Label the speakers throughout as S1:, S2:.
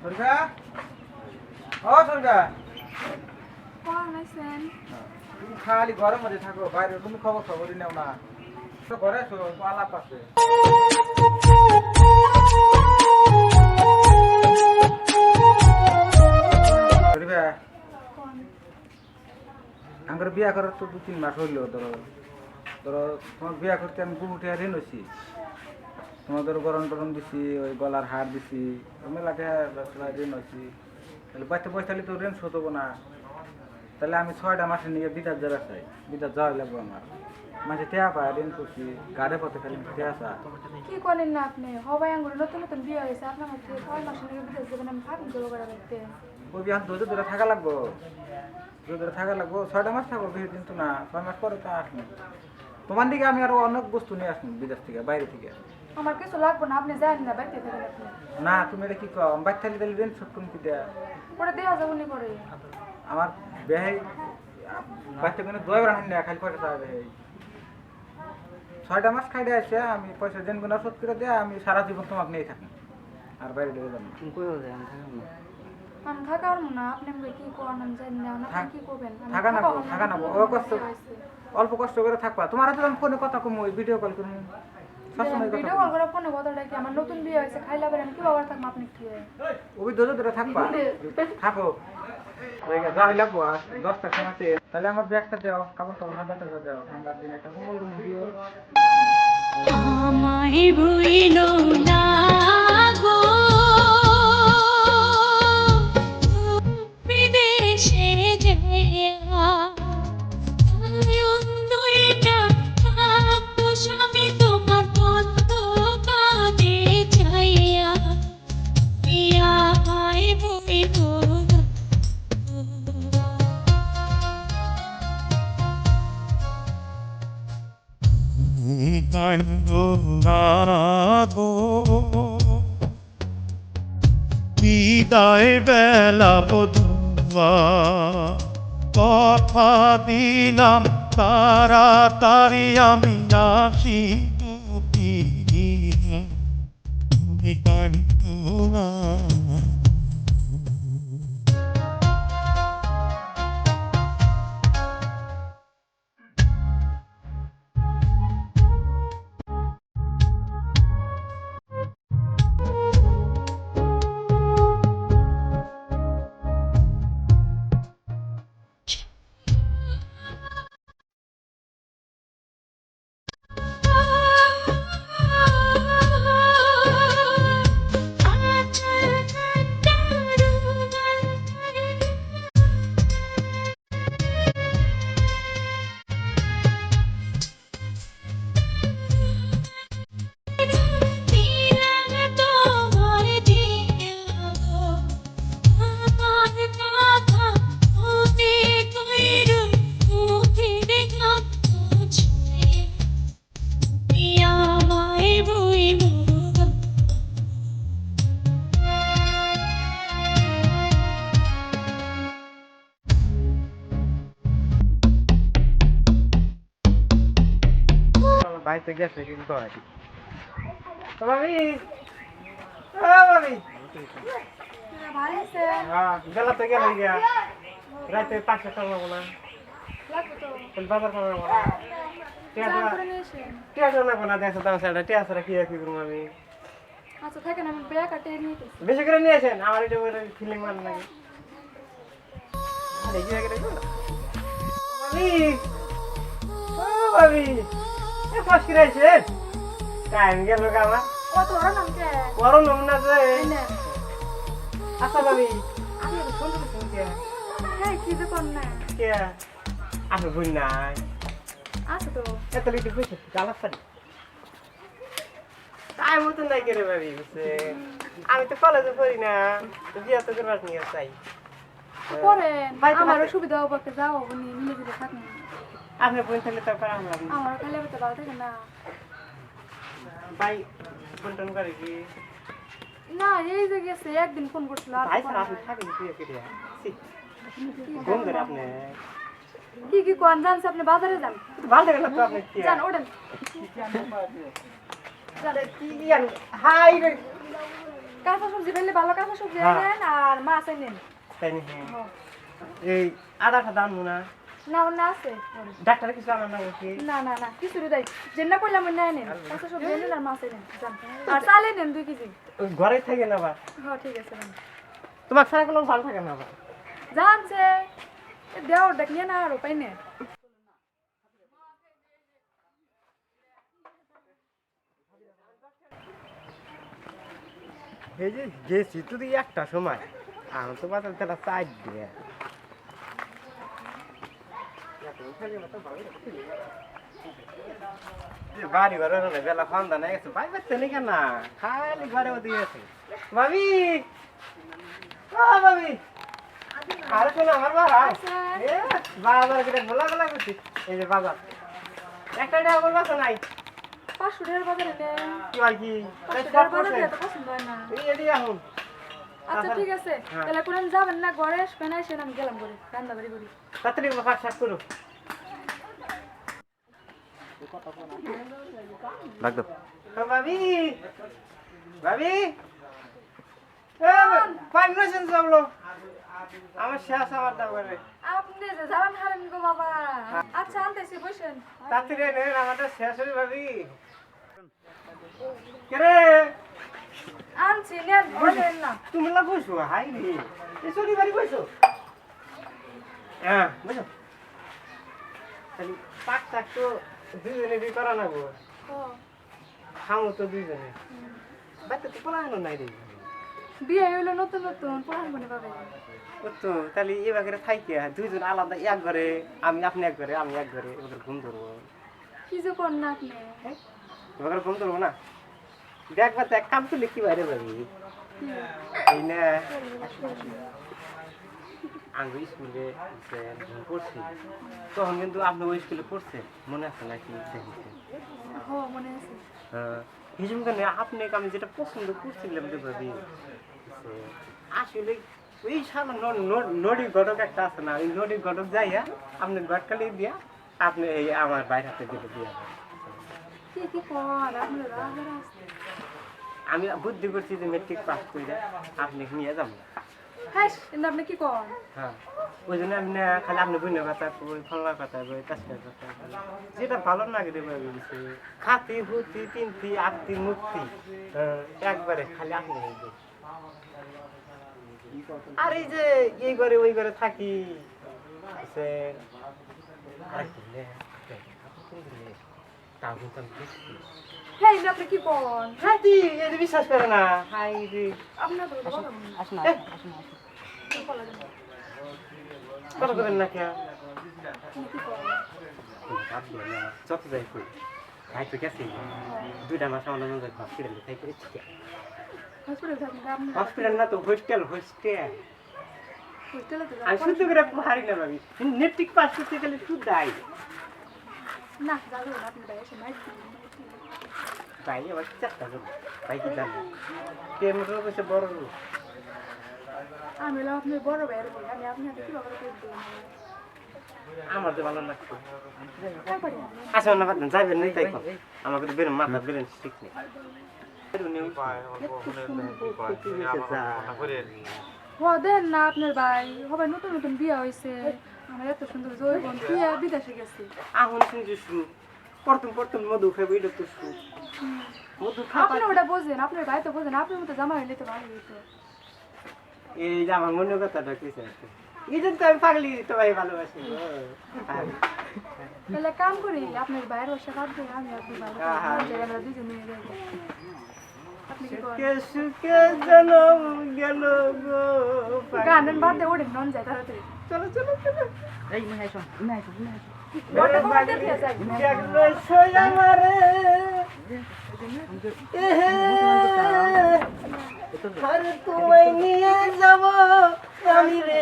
S1: সরকা ও সরকা তুমি খালি ঘরের মধ্যে থাকো বাইরে তুমি খবর খবরই নেও না। তো ঘরে আলাপ আছে। আমার বিয়া করার তো দু তিন মাস হইল ধরো। ধরো তোমার বিয়া করতে আমি বহু টাকা ঋণ হয়েছি তোমাদের গরম টরম দিছি ওই গলার হার দিছি মেলা টাকা ব্যবসা ঋণ হয়েছি তাহলে পয়সা তো ঋণ শোধ হব না তাহলে আমি ছয়টা মাসে নিয়ে বিদার যারা চাই বিদার যাওয়া লাগবে আমার। মাসে টেয়া পায় ঋণ করছি গাড়ে পথে খালি টেয়া চা
S2: কি করেন না আপনি? হবাই আঙ্গুর নতুন নতুন বিয়ে হয়েছে আপনার মধ্যে ছয় মাসের নিয়ে যাবেন আমি করে দেখতে
S1: ওই বিহার ধৈর্য ধরে থাকা লাগবো। ধৈর্য ধরে থাকা লাগবো। ছয়টা মাস থাকব বেশি দিন তো না ছয় মাস পরে তো আসব। তোমার দিকে আমি আরও অনেক বস্তু নিয়ে আসব বিদেশ থেকে বাইরে থেকে।
S2: আমার কিছু লাগবে না আপনি জানেন না বাড়িতে থাকেন আপনি।
S1: না তুমি এটা কি কও? বাইর থাকলে তাহলে শোধ করুন কি দেয়া।
S2: পরে দেওয়া যাব নি করে
S1: আমার বেহাই বাচ্চা কোনো দয় রাখেন না খালি পয়সা বেহাই। ছয়টা মাস খাই দিয়ে আসে আমি পয়সা দেন গুণা শোধ করে দেয়া আমি সারা জীবন তোমাকে নিয়ে থাকি আর বাইরে দিয়ে যাব না।
S2: আমি থাকা পারব না আপনি আমাকে কি করেন আমি জানি না আপনি কি করবেন? আমি
S1: থাকা না
S2: থাকা
S1: গো,
S2: পারব
S1: থাকা না ও কষ্ট অল্প কষ্ট করে থাকবা। তোমার হাতে আমি ফোনে কথা কম ওই ভিডিও কল করুন।
S2: ভিডিও কল করে ফোনে কথাটা কি আমার নতুন বিয়ে হয়েছে? খাইলা বের আমি কি বাবার থাকব আপনি কি?
S1: ওই ধরে ধরে থাকবা। থাকো। গেছে, যাই লাগবো আর দশটার সময় শেষ। তাহলে আমার ব্যাগটা দাও কাপড় টাপড় হাজার দাও। ঠান্ডার দিন একটা
S3: আমায় ভুইল না।
S4: বিদায় বেলা বধুয়া কথা দিলাম তাড়াতাড়ি আমি আসি বিদায়
S3: My
S1: বাড়িতে গেছে কিন্তু
S2: ভালো আছে
S1: হ্যাঁ বেলা তো গেল গিয়া। রাতে পাঁচটা টাকা তাহলে বাজার করা লাগবো না। টিয়া
S2: চান
S1: দেওয়া
S2: করে নিয়ে এসেন
S1: টিয়া দেওয়া লাগবো না দেখো দাম সেটা টিয়া ছাড়া কি কি করব আমি?
S2: আচ্ছা থাকেন আমি ব্যাগ কাটে নিয়ে
S1: বেশি করে নিয়ে আসেন আমার এটা ফিলিং ভালো লাগে আরে কি লাগে দেখো ভাবি। ভাবি। ফাঁস টাইম গেল আমার
S2: কত বড় নাম
S1: গরম নমুনা যে। আচ্ছা ভাবি। আমি শুনতে শুনতে
S2: হ্যাঁ কি? যে কোন না।
S1: কে? আমি বুঝ নাই।
S2: আছে তো।
S1: এত লিটে বুঝছে গালার সারি তাই মতো নাই করে ভাবি বুঝছে? আমি তো কলেজে পড়ি না তো বিয়া তো করবার নিয়ে চাই
S2: আমারও সুবিধা হবে যাও আপনি থাকেন
S1: আপনি বোন থাকলে তো করা আমরা
S2: আমার খালি বেতে ভালো থাকে না
S1: ভাই ফোন টোন করে কি
S2: না এই যে গেছে একদিন ফোন করছিল আর
S1: ভাই স্যার আপনি থাকেন কি
S2: কি
S1: ফোন করে আপনি
S2: কি কি কোন জানছে আপনি বাজারে যান
S1: তো ভালো লাগে না তো আপনি কি জান হাই রে
S2: কাঁচা সবজি পেলে ভালো কাঁচা সবজি। আর মাছ নেন
S5: তাই হ্যাঁ এই দাম না
S2: না আছে।
S5: ডাক্তার কিছু না
S2: না না না কিছু যেটা করলাম না নেন আর মাছ নেন আর চালে নেন দুই কেজি।
S5: ঘরে থাকে না
S2: হ্যাঁ ঠিক আছে
S5: তোমার সারা কোনো ভালো থাকে না
S2: জানছে দেওয়ার দেখ নিয়ে না আর উপায় নেই
S5: এই যে গেছি তুই একটা সময়। আমি তো বাজার তারা চাই দিয়ে। বাড়ি ঘরে রলে বেলা ফান্দা নাই গেছে ভাই বাচ্চা নেই কেন খালি ঘরে ওদিকে গেছে ভাবি ও ভাবি আরে শোনো আমার বাবা। ভোলা গলা করছি। এই যে বাজার একটা টাকা বলবা তো নাই?
S2: পাঁচশো টাকার বাজারে
S5: কি আর কি?
S2: পছন্দ হয় না।
S5: এই এখন
S2: আচ্ছা ঠিক আছে।
S5: হ্যাঁ।
S2: তাহলে কোন যাবেন না ঘরে আসবেন এসে আমি গেলাম করে রান্না বাড়ি করি।
S5: তাড়াতাড়ি ফাঁক শাক করো।
S1: ডাক দাও
S5: ভাবি ভাবি। পানি সবলো আমার শেষ আমার দাম করে
S2: আপনি যে যাবেন হারেন গো বাবা। আচ্ছা আনতেছি বসেন।
S5: তাড়াতাড়ি নেন আমারটা শেষ হয়ে ভাবি। কেরে
S2: আনছি নেন বলেন না।
S5: তুমি হাই রে। এই সরি বাড়ি বসো হ্যাঁ বসো। খালি পাক টাক তো দুজনে বি করা না গো। খামো তো বাচ্চা তো পড়ানো নাই রে।
S2: বিয়ে হইল নতুন নতুন পড়ান বনে পাবে
S5: ও তো তাহলে দুইজন আলাদা এক ঘরে আমি আপনি এক ঘরে আমি এক ঘরে এবার ঘুম ধরবো।
S2: কি যে কর না আপনি।
S5: এবার ঘুম ধরবো না? দেখবা এক কাম তো লিখি বাইরে যাবি এই না আমি স্কুলে পড়ছি তখন কিন্তু আপনি ওই স্কুলে পড়ছে মনে আছে নাকি হ্যাঁ হিসেবে কেন আপনি আমি যেটা পছন্দ করছিলাম যে ভাবি আসলে ওই সামনে নদী ঘটক একটা আছে না ওই নদী ঘটক যাইয়া আপনি ঘটকালি দিয়া আপনি এই আমার বাইরে হাতে দিতে দিয়া
S2: কি কি কর আপনার
S5: আমি বুদ্ধি করছি যে মেট্রিক পাস করে আপনি নিয়ে যাব
S2: হ্যাঁ কিন্তু আপনি কি কর
S5: হ্যাঁ ওই জন্য আপনি খালি আপনি বুঝতে কথা কই ফলনার কথা কই তাসকার কথা যেটা ভালো লাগে ভাই খাতি হুতি তিনটি আটটি মুক্তি একবারে খালি আপনি আর এই যে এই ঘরে ওই ঘরে থাকি সে আর কি তাও কিন্তু।
S2: হ্যাঁ আপনি কি
S5: এই বিশ্বাস করে না। হাই রে।
S2: আপনার কথা বলুন
S5: এহ, কথা কবেন না কে যত যাই কই ভাই তো গেছি। দুইটা মাস আমার হয় হসপিটালে করেছি
S2: হসপিটাল
S5: না তো হোস্টেল হোস্টেল
S2: হোস্টেলে তো
S5: আমি
S2: যাবেন
S5: শুদ্ধ করে হারি না ভাবি। নেট্রিক পাস করতে গেলে শুদ্ধ আই
S2: না আপনি ভাই
S5: আবার চেষ্টা করব ভাই কি জানো কে মোটর কইছে বড় লোক।
S2: আমি আপনার বড় বই আমি আপনাকে করে দেবো
S5: আমার তো ভালো লাগছে। আসুন না বাদ যাবেন নাই তাই কম। আমাকে তো বেরোন মাথা বেরোন ঠিক নেই।
S2: দেন না আপনার ভাই হবে নতুন নতুন বিয়ে হয়েছে আমার এত সুন্দর বিয়ে বিদেশে গেছে।
S5: আহুন শুনছি শুরু প্রথম প্রথম মধু খাব এটা তো শুরু মধু খাবা
S2: আপনি ওটা বোঝেন আপনার ভাই তো বোঝেন আপনার মতো জামা হইলে তো ভালো হইতো।
S5: এই যে আমার মনের কথাটা এই জন্য তো আমি পাগলি তো ভাই ভালোবাসি। গো।
S2: তাহলে কাম করি আপনার ভাইয়ের বাসা বাদ দিয়ে আমি আপনি ভালো
S5: আহা।
S2: আমরা দুজনে যাব আপনি কি করেন?
S5: সুখে সুখে জনম গেল গো
S2: গান বাদ দিয়ে ওঠেন নন যায় তাড়াতাড়ি।
S5: চলো চলো চলো। দেখল সই আমারে এহে, নিয়ে যাব আমি রে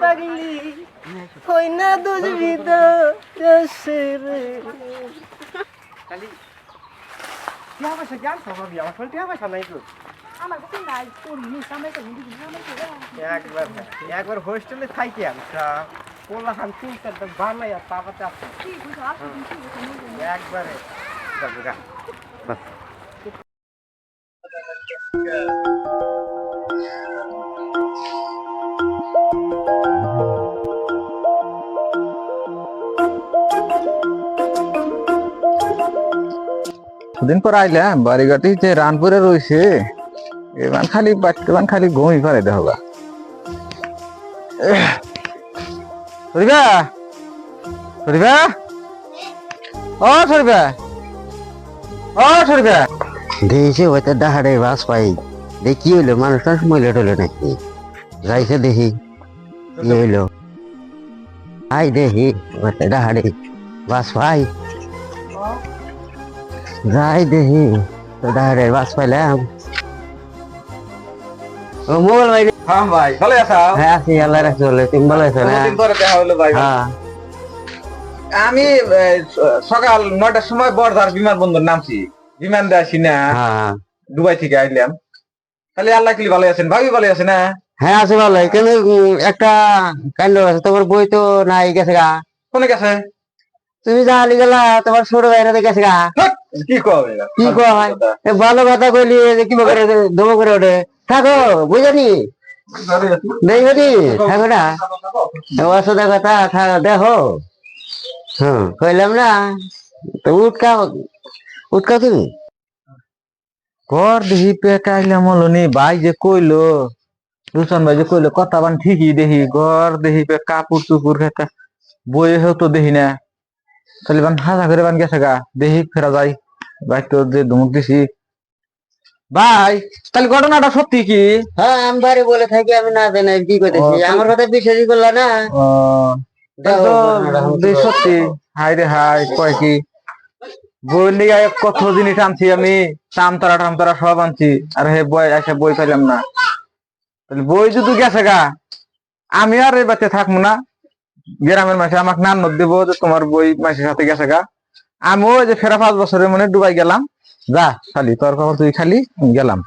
S5: পাগলি কই না দুজ দেশে রে খালি টিয়া পয়সা জ্ঞান স্বভাবই আমার ফলে টিয়া পয়সা নাই তো
S2: আমার কাছে নাই তোর মিস আমরা তো হিন্দি আমরা তো
S5: একবার একবার হোস্টেলে থাকি আমি তিন চারটা তারপরে আসছে একবারে। যাব
S1: পর আইলাম বাড়িঘাটি যে রানপুরে রয়েছে এবার খালি বাচ্চাবান খালি ঘুমই করে দেহবা সরিবা? সরিবা? ও সরিবা। ও সরিবা।
S6: দেখেছে ওইটা ডাহারে বাস পাই। দেখি হইল মানুষটা মহিলা টইলো নাকি? যাইছে দেখি কি হইল? আই দেখি ওইটা ডাহারে বাস পাই। যাই দেখি তো ডাহারে বাস পাইলাম। মোবাইল ভাই
S1: হ্যাঁ ভাই ভালো আছো?
S6: হ্যাঁ আছি আল্লাহ রাখছে বলে তুমি ভালো আছো না?
S1: অনেকদিন পরে দেখা হলো ভাই।
S6: হ্যাঁ।
S1: আমি সকাল নয়টার সময় বর্ধার বিমানবন্দর নামছি। বিমান দিয়ে আসি না।
S6: হ্যাঁ।
S1: দুবাই থেকে আইলাম। খালি আল্লাহ কিলি ভালো আছেন। ভাবি ভালো আছে না?
S6: হ্যাঁ আছে ভালো। কিন্তু একটা কাণ্ড আছে। তোমার বই তো নাই গেছে গা।
S1: কোনে গেছে?
S6: তুমি যা হালি গেলা তোমার ছোট ভাইরা গেছে গা।
S1: কি কবে
S6: কি কয় ভালো কথা। কইলি যে কি করে দম করে ওঠে। থাকো বুঝানি? নেই বুঝি? থাকো। না। অসুবিধা কথা থাকো দেখো। হ্যাঁ কইলাম না। তো উঠকা উঠকা তুমি?
S1: কর দেখি পেটে আইলাম হলো নি ভাই যে কইলো রুশন ভাই যে কইলো কথা বান ঠিকই দেখি ঘর দেখি পে কাপড় চুপুর খেতা বইয়ে হেও তো দেখি না। তাহলে বান হাজা করে বান গেছে গা দেখি ফেরা যাই। ভাই তো যে ধমক দিছি ভাই তাহলে ঘটনাটা সত্যি কি?
S6: হ্যাঁ আমি বাড়ি বলে থাকি আমি না জানি কি করতেছি। আমার কথা বিশ্বাসই করলা না।
S1: সত্যি। হাই রে হাই কয় কি? বই কত জিনিস আনছি আমি। টামতারা টামতারা সব আনছি। আর হে বই এসে বই পেলাম না। বই যদি গেছে গা আমি আর এই বাচ্চা থাকব না। গ্রামের মাসে আমাকে নাম দেব যে তোমার বই মাসের সাথে গেছে গা। আমিও ওই যে ফেরা পাঁচ বছরের মনে ডুবাই গেলাম। যা খালি তোর খবর তুই খালি গেলাম।